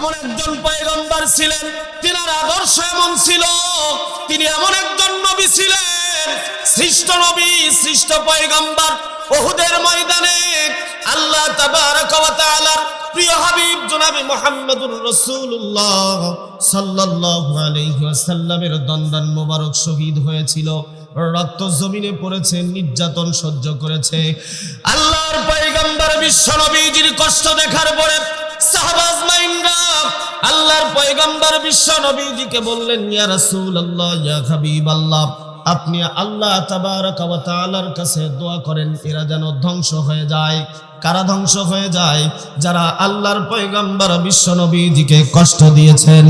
এমন একজন পয়গম্বর ছিলেন, তিনার আদর্শ এমন ছিল, তিনি এমন একজন নবী ছিলেন, সৃষ্ট নবী, সৃষ্ট পয়গম্বর ওহুদের ময়দানে। আল্লাহ তাবারক ওয়া তাআলার প্রিয় হাবিব জনাবে মুহাম্মদুর রাসূলুল্লাহ সাল্লাল্লাহু আলাইহি ওয়াসাল্লামের দন্দান মোবারক শহীদ হয়েছিল। রক্ত জমিনে পড়েছে, নির্যাতন সহ্য করেছে। আল্লাহর পয়গম্বর বিশ্ব নবীজির কষ্ট দেখার পরে সাহাবাজ মাইন্ডা আল্লাহর পয়গম্বর বিশ্ব নবীজিকে বললেন, ইয়া ইয়া আপনি আল্লাহ ওয়া তাআলার কাছে দোয়া করেন, এরা যেন ধ্বংস হয়ে যায়। কারা ধ্বংস হয়ে যায়? যারা আল্লাহর পয়গম্বর বিশ্ব নবীজিকে কষ্ট দিয়েছেন।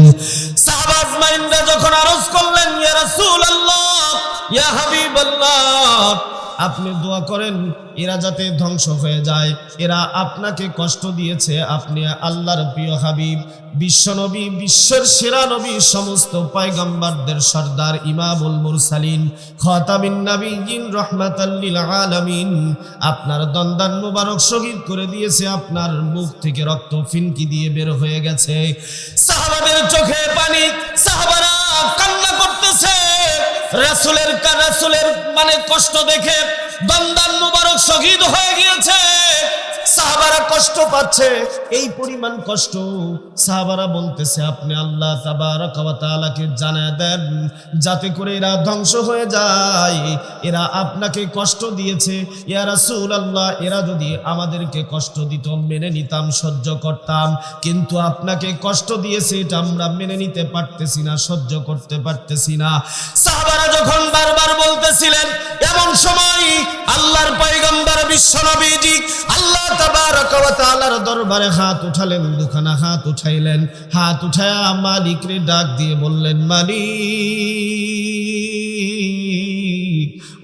সাহাবাজ মাইন্ডা যখন আরজ করলেন, ইয়া রাসূলুল্লাহ, ইয়া আপনি দোয়া করেন, এরা যাতে ধ্বংস হয়ে যায়। এরা আপনাকে কষ্ট দিয়েছে, আপনি আল্লাহর প্রিয় হাবিব। বিশ্বনবী বিশ্বের সেরা নবী, সমস্ত পয়গম্বরদের সর্দার ইমামুল মুরসালিন। খতামিন রহমাতাল্লিল আলামিন। আপনার দন্দান মুবারক শহীদ করে দিয়েছে, আপনার মুখ থেকে রক্ত ফিনকি দিয়ে বের হয়ে গেছে। সাহাবাদের চোখে পানি রাসূলের রাসুলের মানে কষ্ট দেখে দন্দান মুবারক শহীদ হয়ে গিয়েছে। সাহাবারা কষ্ট পাচ্ছে। এই পরিমাণ কষ্ট। সাহাবারা বলতেছে, আপনি আল্লাহ তাবারক ওয়া তাআলাকে জানায় দেন, যাতে করে এরা ধ্বংস হয়ে যায়। এরা আপনাকে কষ্ট দিয়েছে। ইয়া রাসূলুল্লাহ, এরা যদি আমাদেরকে কষ্ট দিত, মেনে নিতাম, সহ্য করতাম। কিন্তু আপনাকে কষ্ট দিয়েছে, এটা আমরা মেনে নিতে পারতেছি না, সহ্য করতে পারতেছি না। সাহাবারা যখন বারবার বলতেছিলেন, এমন সময় আল্লাহর পয়গম্বর বিশ্ব নবীজি আল্লাহ দরবারে হাত উঠালেন, দুখানা হাত উঠাইলেন। হাত উঠায়া মালিকরে ডাক দিয়ে বললেন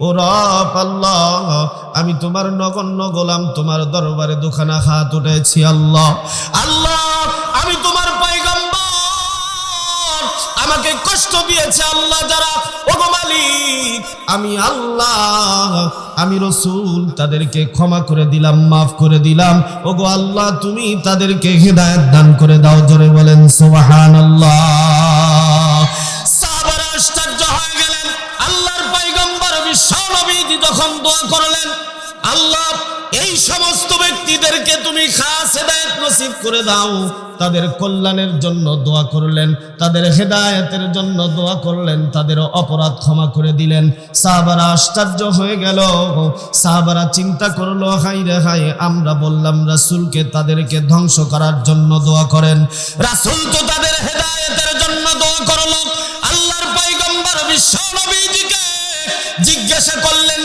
ও আল্লাহ, আমি তোমার নগণ্য গোলাম, তোমার দরবারে দুখানা হাত উঠেছি, আল্লাহ। আল্লাহ, আমি তোমার কষ্ট দিয়েছে আল্লাহ যারা, ওগো মালিক, আমি আল্লাহ, আমি রসুল, তাদেরকে ক্ষমা করে দিলাম, মাফ করে দিলাম। ওগো আল্লাহ, তুমি তাদেরকে হৃদায়ত দান করে দাও, জোরে বলেন হয়ে গেলেন। আল্লাহর পয়গম্বর বিশ্ব যখন দোয়া করলেন আল্লাহ, এই সমস্ত ব্যক্তিদেরকে তুমি খাস হেদায়েত নসিব করে দাও। তাদের কল্যাণের জন্য দোয়া করলেন, তাদের হেদায়েতের জন্য দোয়া করলেন, তাদের অপরাধ ক্ষমা করে দিলেন। সাহাবারা আশ্চর্য হয়ে গেল। সাহাবারা চিন্তা করল হাই রে হাই আমরা বললাম, রাসূলকে তাদেরকে ধ্বংস করার জন্য দোয়া করেন। রাসুল তো তাদের হেদায়তের জন্য দোয়া করল। আল্লাহর পয়গম্বর বিশ্ব নবীজিকে জিজ্ঞাসা করলেন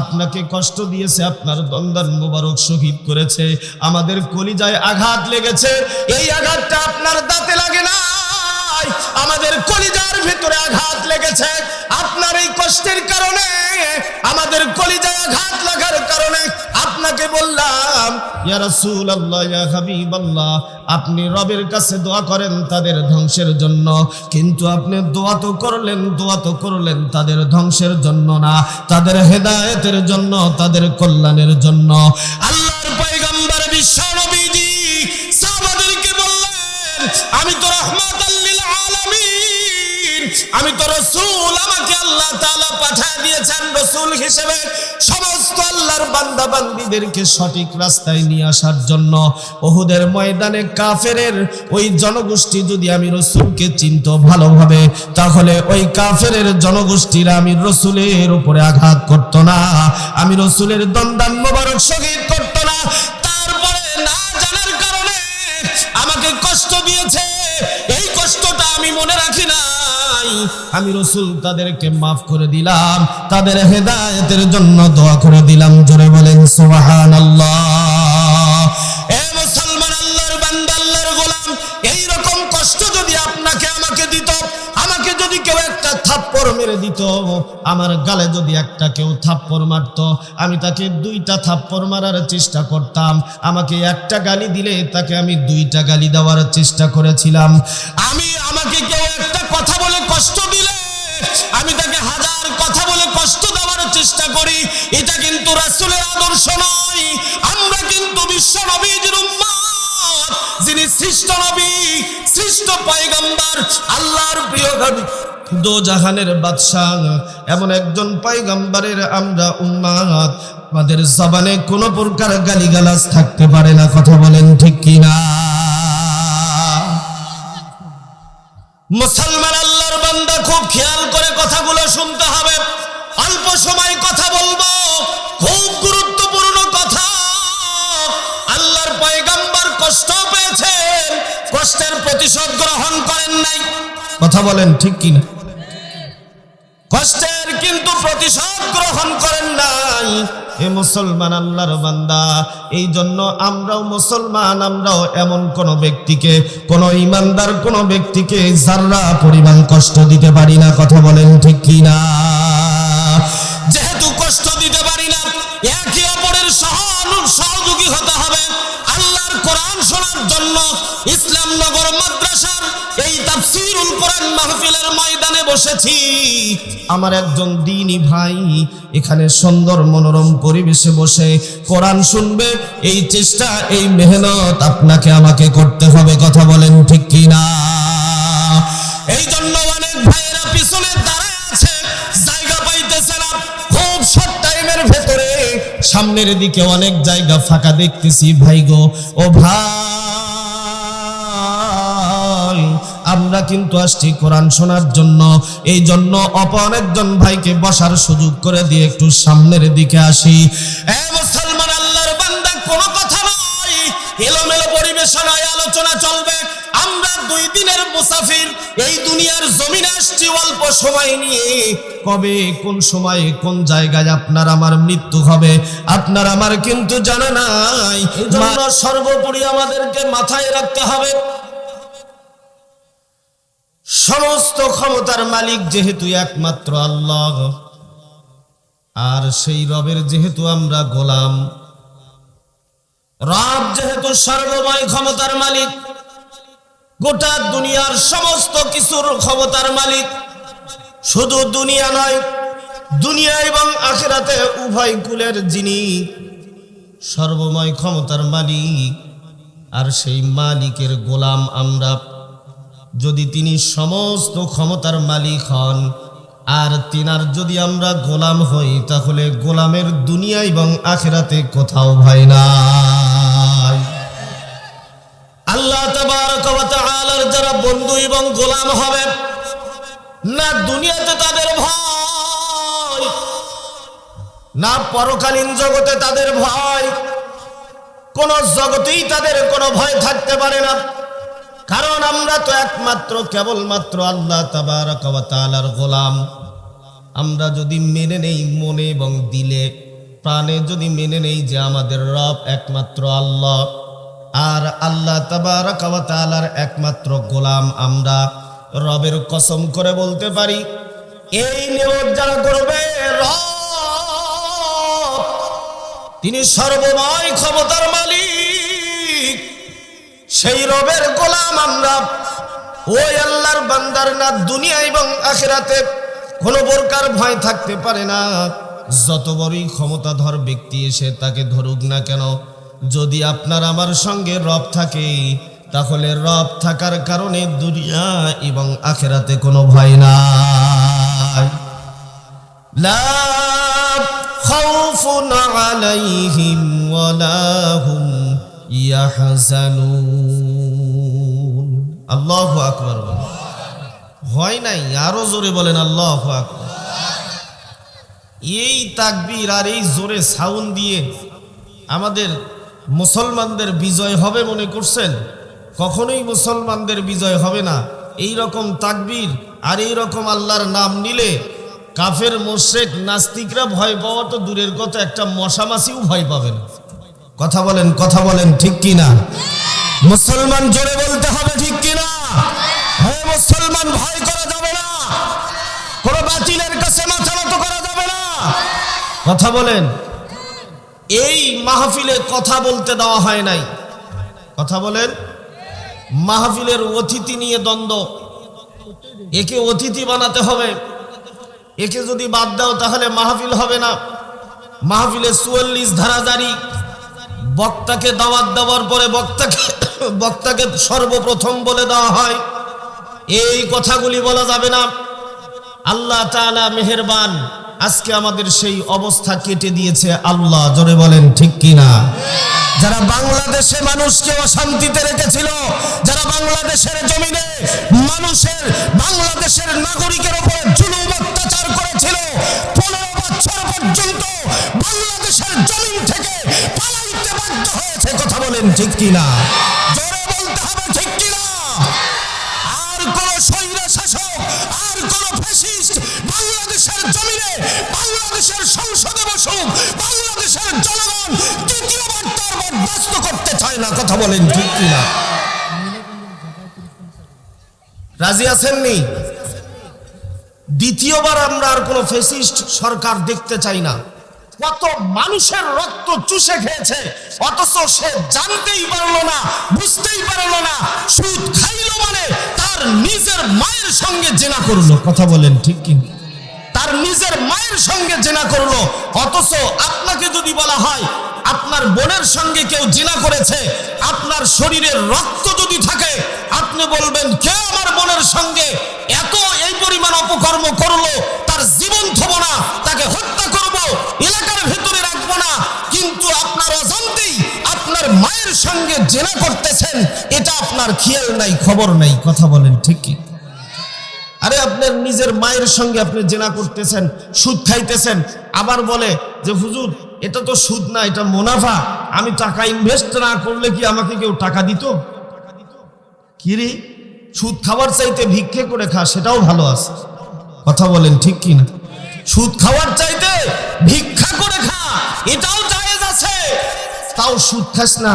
আপনাকে কষ্ট দিয়েছে, আপনার দন্দান মুবারক শহীদ করেছে, আমাদের কলিজায় আঘাত লেগেছে, এই আঘাতটা আপনার দাঁতে লাগে না আমাদের কলিজার ভিতরে আঘাত লেগেছে, আপনার এই কষ্টের কারণে, আমাদের কলিজায় আঘাত লাগার কারণে আপনাকে বললাম, ইয়া রাসূলুল্লাহ, ইয়া হাবিবাল্লাহ, আপনি রবের কাছে দোয়া করেন তাদের ধ্বংসের জন্য। কিন্তু আপনি দোয়া তো করলেন, দোয়া তো করলেন তাদের ধ্বংসের জন্য না। তাদের হেদায়েতের জন্য, তাদের কল্যাণের জন্য। আল্লাহর পয়গম্বর বিশ্ব নবীজি সাহাবাদেরকে বললেন, আমি তো আলামিন আমি তো রসুল, আমাকে আল্লাহ তাআলা পাঠিয়ে দিয়েছেন রসুল হিসেবে। সমস্ত আল্লাহর বান্দা বান্দীদেরকে সঠিক রাস্তায় নিয়ে আসার জন্য ওহুদের ময়দানে কাফেরের ওই জনগোষ্ঠী যদি আমি রসুলকে চিনত ভালোভাবে, তাহলে ওই কাফেরের জনগোষ্ঠীরা আমি রসুলের উপরে আঘাত করত না, আমি রসুলের দন্দান মোবারক শহীদ করত না। তারপরে না জানার কারণে আমাকে কষ্ট দিয়েছে আমি রসুল তাদেরকে মাফ করে দিলাম, তাদের হেদায়েতের জন্য দোয়া করে দিলাম। জোরে বলেন আপনাকে আমাকে আমার গালে যদি একটা কেউ মারতো, আমি তাকে দুইটা থাপ্পড় মারার চেষ্টা করতাম। আমাকে একটা গালি দিলে তাকে আমি দুইটা গালি দেওয়ার চেষ্টা করেছিলাম। আমি আমাকে একটা কথা বলে কষ্ট দিলে আমি তাকে হাজার কথা বলে কষ্ট দেওয়ার চেষ্টা করি এটা কিন্তু রাসূলের আদর্শ নয় আমরা কিন্তু বিশ্ব নবীজি সৃষ্ট নবী, সৃষ্ট আল্লাহর প্রিয় নবী। দো জাহানের বাদশাহ, এমন একজন পয়গম্বরের আমরা আমাদের জবানে কোনো প্রকার গালিগালাজ থাকতে পারে না, কথা বলেন ঠিক কিনা? মুসলমান আল্লাহর বান্দা খুব খেয়াল করে কথাগুলো শুনতে হবে। অল্প সময় কথা বলব, খুব কষ্টের প্রতিশোধ গ্রহণ করেন নাই। কথা বলেন ঠিক কিনা? কষ্টের কিন্তু প্রতিশোধ গ্রহণ করেন নাই। এ মুসলমান আল্লাহর বান্দা এই জন্য আমরাও মুসলমান আমরাও এমন কোন ব্যক্তিকে কোন ইমানদার কোন ব্যক্তিকে যারা পরিমাণ কষ্ট দিতে পারি না কথা বলেন ঠিক কি না যেহেতু শোনার জন্য মাদ্রাসার এই কোরআন মাহফিলের ময়দানে বসেছি। আমার একজন ভাই এখানে সুন্দর মনোরম পরিবেশে বসে কোরআন শুনবে, এই চেষ্টা, এই মেহনত আপনাকে আমাকে করতে হবে, কথা বলেন ঠিক কি না এই জন্য অনেক ভাইয়েরা পিছনে দাঁড়ায় সামনের দিকে অনেক জায়গা ফাঁকা দেখতেছি, ভাই গো। ও ভাই, আমরা কিন্তু আসছি কোরআন শোনার জন্য। এই জন্য অপর একজন ভাইকে বসার সুযোগ করে দিয়ে একটু সামনের দিকে আসি। মুসলমান আল্লাহর বান্দা, কোনো কথা নয়। এলোমেলো পরিবেশনায় আলোচনা চলবে। দুই দিনের মুসাফির এই দুনিয়ার জমিনে আসছি অল্প সময় নিয়ে। কবে কোন সময়ে কোন জায়গায় আপনার আমার মৃত্যু হবে? আপনার আমার কিন্তু জানা নাই। সর্বোপরি আমাদেরকে মাথায় রাখতে হবে। সমস্ত ক্ষমতার মালিক যেহেতু একমাত্র আল্লাহ আর সেই রবের যেহেতু আমরা গোলাম রব যেহেতু সর্বময় ক্ষমতার মালিক গোটা দুনিয়ার সমস্ত কিছুর ক্ষমতার মালিক। শুধু দুনিয়া নয়, দুনিয়া এবং আখেরাতে উভয় কুলের যিনি সর্বময় ক্ষমতার মালিক, আর সেই মালিকের গোলাম আমরা। যদি তিনি সমস্ত ক্ষমতার মালিক হন, আর তিনার যদি আমরা গোলাম হই, তাহলে গোলামের দুনিয়া এবং আখেরাতে কোথাও ভয় নাই আল্লাহ তাবারক ওয়া তাআলার যারা বন্ধু এবং গোলাম হবে। না দুনিয়াতে তাদের ভয়, না পরকালীন জগতে তাদের ভয়। কোন জগতেই তাদের কোনো ভয় থাকতে পারে না। কারণ আমরা তো একমাত্র, কেবলমাত্র আল্লাহ তাআলার গোলাম। আমরা যদি মেনে নেই মনে এবং দিলে, প্রাণে যদি মেনে নেই যে আমাদের রব একমাত্র আল্লাহ। আর আল্লাহ ওয়া একমাত্র গোলাম আমরা। রবের কসম করে বলতে পারি, এই করবে, রব তিনি সর্বময় ক্ষমতার মালিক। সেই রবের গোলাম আমরা। ওই আল্লাহর বান্দার না দুনিয়া এবং আখেরাতে কোনো প্রকার ভয় থাকতে পারে না। যত বড়ই ক্ষমতাধর ব্যক্তি এসে তাকে ধরুক না কেন যদি আপনার আমার সঙ্গে রব থাকে, তাহলে রব থাকার কারণে দুনিয়া এবং আখেরাতে কোনো ভয় নাই। নাই জোরে এই আর এই জোরে সাউন্ড দিয়ে আমাদের মুসলমানদের বিজয় হবে মনে করছেন? কখনোই মুসলমানদের বিজয় হবে না। এই রকম তাকবীর আর এই রকম আল্লাহর নাম নিলে কাফের মোশেক নাস্তিকরা ভয় পাওয়া তো দূরের কথা, একটা মশামাছিও ভয় পাবে না। কথা বলেন কথা বলেন, ঠিক কি না মুসলমান জোরে বলতে হবে, ঠিক কি না হ্যাঁ মুসলমান, ভয় করা যাবে না। কোন বাতিলের কাছে মাথা নত করা যাবে না। কথা বলেন এই মাহফিলে কথা বলতে দেওয়া হয় নাই। কথা বলেন। মাহফিলের অতিথি নিয়ে দ্বন্দ্ব। একে অতিথি বানাতে হবে। একে যদি বাদ দাও তাহলে মাহফিল হবে না। মাহফিলে চুয়াল্লিশ ধারা জারি। বক্তাকে দাওয়াত দেওয়ার পরে বক্তাকে বক্তাকে সর্বপ্রথম বলে দেওয়া হয়। এই কথাগুলি বলা যাবে না। আল্লাহ তাআলা মেহেরবান আজকে আমাদের সেই অবস্থা কেটে দিয়েছে আল্লাহ, জোরে বলেন, ঠিক কিনা? যারা বাংলাদেশে মানুষকে অশান্তিতে রেখেছিল, যারা বাংলাদেশের জমিনে মানুষের, বাংলাদেশের নাগরিকের উপরে জুলুম অত্যাচার করেছিল, পনেরো বছর পর্যন্ত বাংলাদেশের জমিন থেকে পালাইতে বাধ্য হয়েছে, কথা বলেন, ঠিক কিনা? বলেন, ঠিক কিনা? রাজি আছেননি? দ্বিতীয়বার আমরা আর কোন ফেসিস্ট সরকার দেখতে চাই না। কত মানুষের রক্ত চুষে খেয়েছে, অথচ সে জানতেই পারল না, বুঝতেই পারল না, সুদ খাইলো মানে তার নিজের মায়ের সঙ্গে জেনা করল। কথা বলেন, ঠিক কি তার নিজের মায়ের সঙ্গে জেনা করল। অথচ আপনাকে যদি বলা হয়, আপনার বোনের সঙ্গে কেউ জিনা করেছে, আপনার শরীরের রক্ত যদি থাকে, আপনি বলবেন, কে আমার বোনের সঙ্গে এত এই পরিমাণ অপকর্ম করল? তার জীবন থব না, তাকে হত্যা করব, এলাকার ভেতরে রাখব না। কিন্তু আপনার অজান্তেই আপনার মায়ের সঙ্গে জেনা করতেছেন, এটা আপনার খেয়াল নাই, খবর নাই। কথা বলেন, ঠিক কি? আরে আপনার নিজের মায়ের সঙ্গে আপনি জেনা করতেছেন, সুদ খাইতেছেন। আবার বলে যে, হুজুর, এটা তো সুদ না, এটা মুনাফা। আমি টাকা ইনভেস্ট না করলে কি আমাকে কেউ টাকা দিত? কি রে? সুদ খাওয়ার চাইতে ভিক্ষে করে খা, সেটাও ভালো আছে। কথা বলেন ঠিক কি না সুদ খাওয়ার চাইতে ভিক্ষা করে খা, এটাও জায়েজ আছে। তাও সুদ খাস না,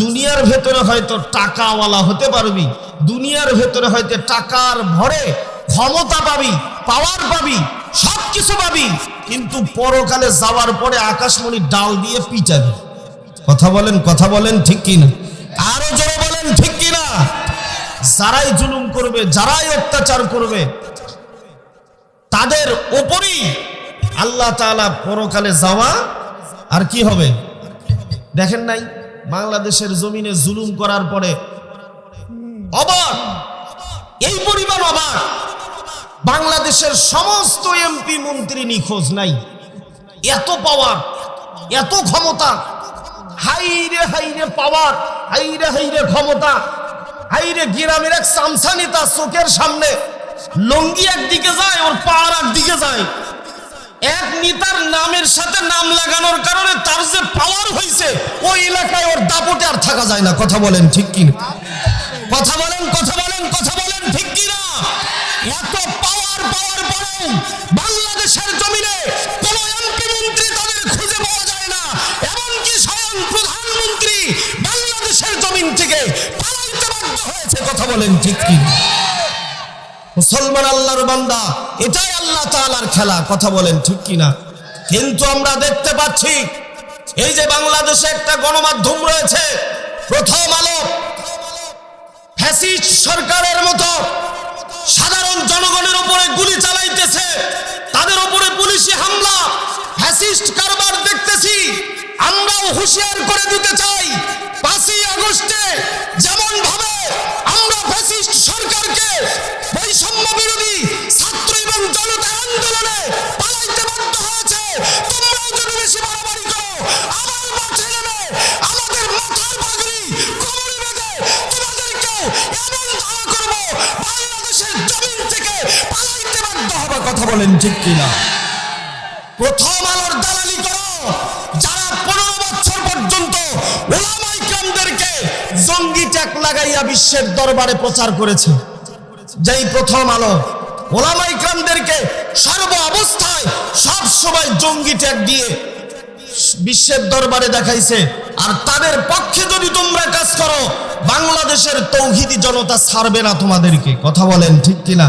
দুনিয়ার ভেতরে হয়তো টাকাওয়ালা হতে পারবি, দুনিয়ার ভেতরে হয়তো টাকার ভরে ক্ষমতা পাবি পাওয়ার পাবি সব কিছু পাবি, কিন্তু পরকালে যাওয়ার পরে আকাশমণি ডাল দিয়ে পিচাবি কথা বলেন কথা বলেন ঠিক কিনা? আরও জোরে বলেন ঠিক কিনা? যারাই জুলুম করবে, যারাই অত্যাচার করবে, তাদের ওপরই আল্লাহ তাআলা পরকালে যাওয়া, আর কি হবে? দেখেন নাই, বাংলাদেশের জমিনে জুলুম করার পরে অবাক, এই পরিমাণ অবাক। বাংলাদেশের সমস্ত এমপি মন্ত্রী নিখোঁজ নাই। এত পাওয়ার এত ক্ষমতা। হাইরে হাইরে পাওয়ার হাইরে হাইরে ক্ষমতা। হাইরে গ্রামের এক চামচা নেতা চোখের সামনে। লঙ্গি একদিকে যায়, ওর পাওয়ার একদিকে যায়। এক নেতার নামের সাথে নাম লাগানোর কারণে তার যে পাওয়ার হয়েছে ওই এলাকায় ওর দাপটে আর থাকা যায় না। কথা বলেন ঠিক কিনা? কথা বলেন কথা বলেন কথা বলেন। বাংলাদেশের জমিনে না। কি? মুসলমান আল্লাহর বান্দা, এটাই খেলা। কথা বলেন ঠিক কিনা? কিন্তু আমরা দেখতে পাচ্ছি, এই যে বাংলাদেশে একটা গণমাধ্যম রয়েছে, প্রথম সরকারের মতো চালাইতেছে তাদের উপরে পুলিশি হামলা, ফ্যাসিস্ট কারবার দেখতেছি। আমরাও হুঁশিয়ার করে দিতে চাই, পাঁচই আগস্টে যেমন ভাবে আমরা ফ্যাসিস্ট সরকারকে বৈষম্য বিরোধী ছাত্র এবং জনতা আন্দোলনে পালাইতে বাধ্য হয়েছে, তোমরাও যদি বেশি বাড়াবাড়ি করো। আমার কথা বলেন ঠিক কিনা? প্রথম আলোর দালালি করো। যারা পনেরো বছর পর্যন্ত ওলামাই কামদেরকে জঙ্গি ট্যাগ লাগাইয়া বিশ্বের দরবারে প্রচার করেছে। যেই প্রথম আলো, ওলামাই কামদেরকে সর্ব অবস্থায় সব সময় জঙ্গি ট্যাগ দিয়ে বিশ্বের দরবারে দেখাইছে। আর তাদের পক্ষে যদি তোমরা কাজ করো, বাংলাদেশের তৌহিদি জনতা ছাড়বে না তোমাদেরকে। কথা বলেন ঠিক কিনা?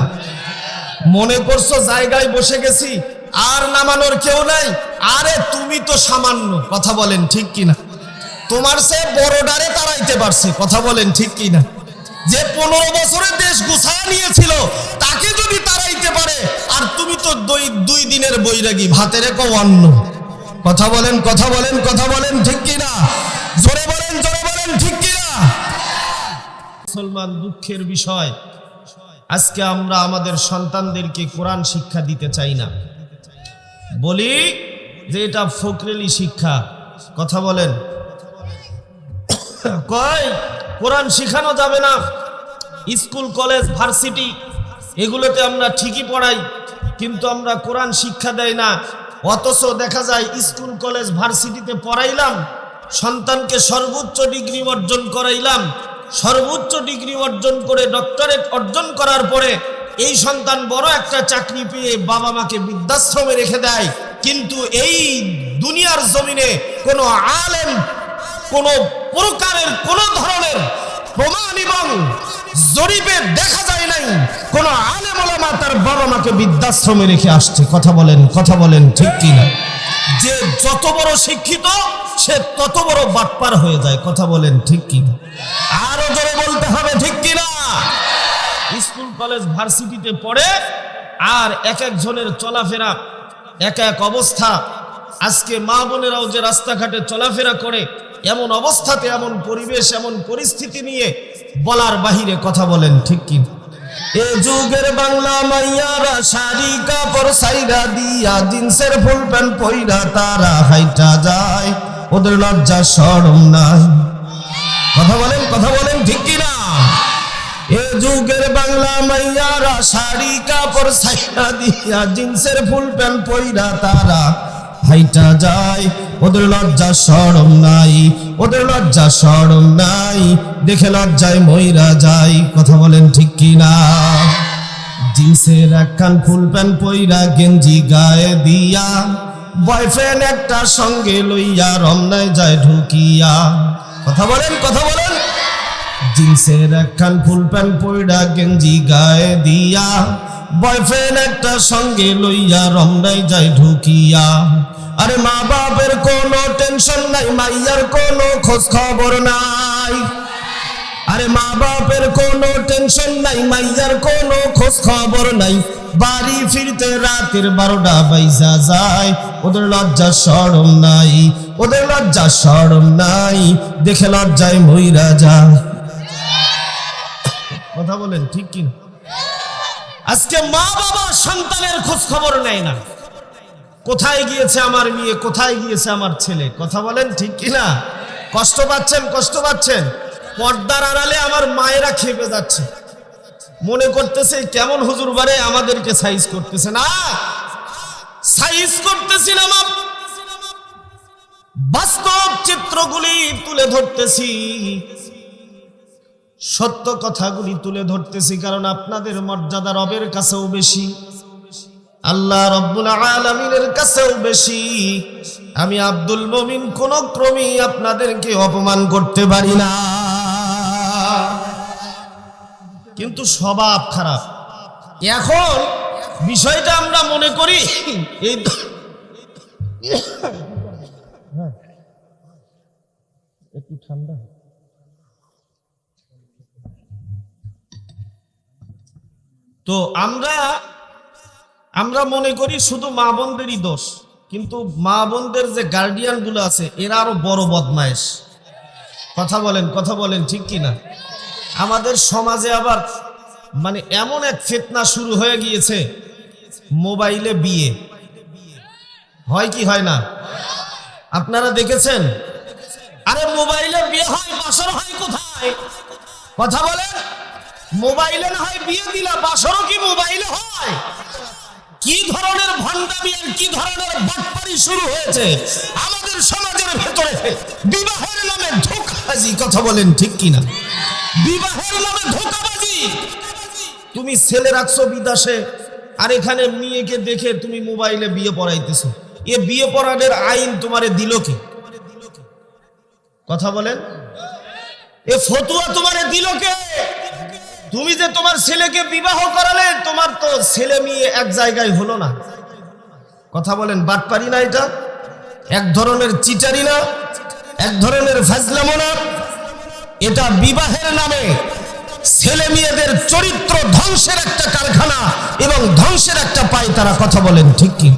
মনে করছ জায়গায় বসে গেছি? আর নামানোর কেউ নাই? আরে তুমি তো সামান্য। কথা বলেন ঠিক কিনা? তোমার সে বড়ডারে তাড়াইতে পারছে। কথা বলেন ঠিক কিনা? যে পনেরো বছরে দেশ গুছায় নিয়েছিল, তাকে যদি তাড়াইতে পারে, আর তুমি তো দুই দুই দিনের বৈরাগী, ভাতের এক অন্ন। কথা বলেন কথা বলেন কথা বলেন ঠিক কিনা? জোরে বলেন জোরে বলেন ঠিক কিনা? মুসলমান দুঃখের বিষয়। আজকে আমরা আমাদের সন্তানদেরকে কোরআন শিক্ষা দিতে চাই না। বলি যে এটা ফকরেলি শিক্ষা। কথা বলেন। কয়, কোরআন শিখানো যাবে না। স্কুল, কলেজ, ভার্সিটি, এগুলোতে আমরা ঠিকই পড়াই, কিন্তু আমরা কোরআন শিক্ষা দেয় না। অথচ দেখা যায়, স্কুল, কলেজ, ভার্সিটিতে পড়াইলাম, সন্তানকে সর্বোচ্চ ডিগ্রি অর্জন করাইলাম সর্বোচ্চ ডিগ্রি অর্জন করে ডক্টরেট অর্জন করার পরে এই সন্তান বড় একটা চাকরি পেয়ে বাবা মাকে বৃদ্ধাশ্রমে রেখে দেয়। কিন্তু এই দুনিয়ার জমিনে কোনো আলেম, কোন প্রকারের, কোন ধরনের প্রমাণ এবং জরিপে দেখা যায় নাই, কোন আলেম তার বাবা মাকে বৃদ্ধাশ্রমে রেখে আসছে। কথা বলেন কথা বলেন, ঠিক কিনা? যে যত বড় শিক্ষিত, সে তত বড় বাটপার হয়ে যায়। কথা বলেন ঠিক কিনা? আরও জোরে বলতে হবে ঠিক কিনা? স্কুল, কলেজ, ভার্সিটিতে পড়ে আর এক একজনের চলাফেরা, এক এক অবস্থা। আজকে মা বোনেরাও যে রাস্তাঘাটে চলাফেরা করে, এমন অবস্থাতে, এমন পরিবেশ, এমন পরিস্থিতি নিয়ে বলার বাহিরে কথা বলেন ঠিক কি এ যুগের বাংলা মাইয়ারা শাড়ি কাপড় সাইরা দিয়া জিন্সের ফুল প্যান্ট পইরা তারা হাইটা যায়। ওদের লজ্জা সরম নাই। কথা বলেন কথা বলেন ঠিক কিনা? এ যুগের বাংলা মাইয়ারা শাড়ি কাপড় সাইরা দিয়া জিন্সের ফুল প্যান্ট পইরা তারা হাইটা যায়, ওদের লজ্জা সরম নাই, ওদের লজ্জা সরম নাই, দেখে লজ্জায় মইরা যায়, কথা বলেন ঠিক কি না জিন্সের একখান ফুল প্যান্ট পইরা গেঞ্জি গায়ে দিয়া বয়ফ্রেন্ড একটা সঙ্গে লইয়া রমনায় যায় ঢুকিয়া। কথা বলেন কথা বলেন। জিন্সের একখান ফুল প্যান্ট পইড়া গেঞ্জি গায়ে দিয়া। বয়ফ্রেন্ড একটা সঙ্গে লইয়া রমনাই যায় ঢুকিয়া। আরে মা বাপের কোনো টেনশন নাই, মাইয়ার কোনো খোঁজ খবর নাই। আরে মা বাপের কোনো টেনশন নাই, মাইয়ার কোনো খোঁজ খবর নাই। বাড়ি ফিরতে রাতের বারোটা বাইজা যায়, ওদের লজ্জা সরম নাই, ওদের লজ্জা সরম নাই। দেখে লজ্জায় মইরা যায়। কথা বলেন, ঠিক কি আজকে মা বাবা সন্তানের খোঁজ খবর নেয় না। কোথায় গিয়েছে আমার মেয়ে, কোথায় গিয়েছে আমার ছেলে? কথা বলেন, ঠিক কি না? কষ্ট পাচ্ছেন কষ্ট পাচ্ছেন। পর্দার আড়ালে আমার মায়েরা খেপে যাচ্ছে। মনে করতেছে, কেমন হুজুর বারে আমাদেরকে সাইজ করতেছে না? সাইজ করতেছি না বাস্তব চিত্রগুলি তুলে ধরতেছি। সত্য কথাগুলি তুলে ধরতেছি, কারণ আপনাদের মর্যাদা রবের কাছেও বেশি, আল্লাহ রব্বুল আলমিনের কাছেও বেশি। আমি আব্দুল মমিন, কোন ক্রমেই আপনাদেরকে অপমান করতে পারি না। কিন্তু স্বভাব খারাপ। এখন বিষয়টা আমরা মনে করি, এই একটু ঠান্ডা তো আমরা আমরা মনে করি শুধু মা বোনদেরই দোষ, কিন্তু মা বোনদের যে গার্ডিয়ানগুলো আছে, এরা আরও বড় বদমায়েশ। কথা বলেন কথা বলেন, ঠিক কি না আমাদের সমাজে আবার মানে এমন এক ফেতনা শুরু হয়ে গিয়েছে, মোবাইলে বিয়ে। হয় কি হয় না? আপনারা দেখেছেন? আরে মোবাইলে বিয়ে হয়, বাসর হয় কোথায়? কথা বলেন। মোবাইলে না হয় বিয়ে দিলা, বাসরও কি মোবাইলে হয়? কি ধরনের ভণ্ডামি আর কি ধরনের বাটপারি শুরু হয়েছে? আমাদের সমাজের ভেতরে বিবাহের নামে ধোকাবাজি, কথা বলেন ঠিক কিনা? বিবাহের নামে ধোকাবাজি। তুমি ছেলে রাখছো বিদেশে, আর এখানে মেয়েকে দেখে তুমি মোবাইলে বিয়ে পড়াইতেছো। এ বিয়ে পড়ানোর আইন তোমারে দিল কি? কথা বলেন? এ ফতুয়া তোমারে দিল কে? তুমি যে তোমার ছেলেকে বিবাহ করালে, তোমার তো ছেলে মেয়ে এক জায়গায় হলো না। কথা বলেন, বাটপারি না এটা? এক ধরনের চিটারি না? এক ধরনের ফাজলামো না? এটা বিবাহের নামে ছেলে মেয়েদের চরিত্র ধ্বংসের একটা কারখানা এবং ধ্বংসের একটা পায় তারা কথা বলেন, ঠিক কি?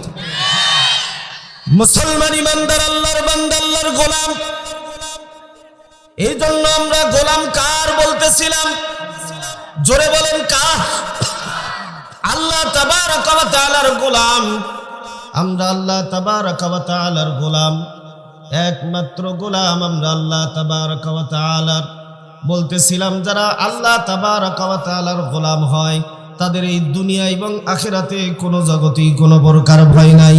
মুসলমান ইমানদার, আল্লাহর বান্দা, আল্লাহর গোলাম। এই জন্য আমরা গোলাম কার বলতেছিলাম? জোরে বলেন কাহ। আল্লাহ তাবার গোলাম। আমরা আল্লাহ তাবার কবতালার গোলাম। একমাত্র গোলাম আমরা আল্লাহ তাবার কবতালার বলতেছিলাম যারা আল্লাহ তাবার কবতালার গোলাম হয় তাদের এই দুনিয়া এবং আখেরাতে কোনো জগতেই কোনো প্রকার ভয় নাই।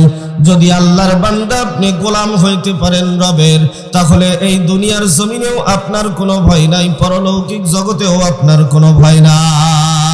যদি আল্লাহর বান্দা আপনি গোলাম হইতে পারেন রবের, তাহলে এই দুনিয়ার জমিনেও আপনার কোনো ভয় নাই, পরলৌকিক জগতেও আপনার কোনো ভয় নাই।